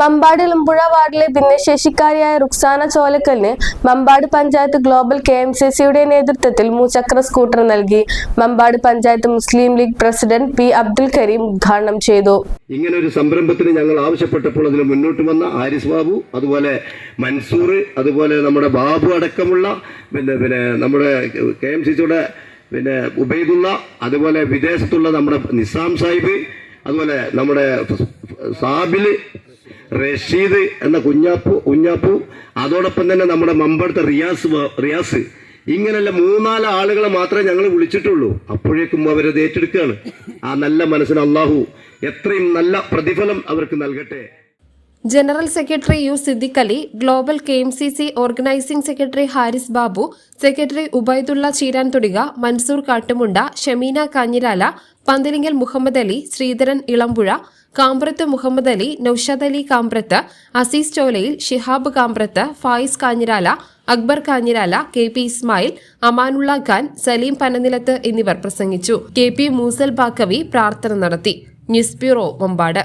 Mampad Elambuzha വാർഡിലെ ഭിന്നശേഷിക്കാരിയായ Ruksana ചോലക്കലിന് Mampad panchayat global K M C സിയുടെ നേതൃത്വത്തിൽ മൂചക്ര സ്കൂട്ടർ നൽകി. Mampad panchayat Muslim League president P Abdul Kareem ഉദ്ഘാടനം ചെയ്തു. ഇങ്ങനെ ഒരു സംരംഭത്തിന് ഞങ്ങൾ ആവശ്യപ്പെട്ടപ്പോൾ അതിന് മുന്നോട്ട് വന്ന ആരിസ് ബാബു അതുപോലെ മൻസൂർ അതുപോലെ നമ്മുടെ ബാബു അടക്കമുള്ള പിന്നെ പിന്നെ നമ്മുടെ കെ എം സി സിയുടെ പിന്നെ ഉബൈദുള്ള അതുപോലെ വിദേശത്തുള്ള നമ്മുടെ നിസാം സാഹിബ് അതുപോലെ നമ്മുടെ സാബിൽ റഷീദ് എന്ന കുഞ്ഞാപ്പു കുഞ്ഞാപ്പു. അതോടൊപ്പം തന്നെ നമ്മുടെ മമ്പടുത്ത റിയാസ് റിയാസ്. ഇങ്ങനെയുള്ള മൂന്നാൽ ആളുകളെ മാത്രമേ ഞങ്ങൾ വിളിച്ചിട്ടുള്ളൂ. അപ്പോഴേക്കും അവരത് ഏറ്റെടുക്കുകയാണ്. ആ നല്ല മനസ്സിന് അള്ളാഹു എത്രയും നല്ല പ്രതിഫലം അവർക്ക് നൽകട്ടെ. General secretary U Siddique Ali global K M C C organising secretary Haris Babu secretary Ubaidulla Cheeran തുടിക Mansoor Kattumunda Shameena Kanjirala Panthalingal Muhammad Ali Sreedharan Elambuzha Kambrath Muhammad Ali Noushad Ali Kambrath Azeez Cholayil Shihab Kambrath Fayis Kanjirala Akbar Kanjirala K P Ismail Amanulla Khan Saleem Pananilath എന്നിവർ പ്രസംഗിച്ചു. കെ പി മൂസൽ ബാക്കവി പ്രാർത്ഥന നടത്തി. News bureau Vampad.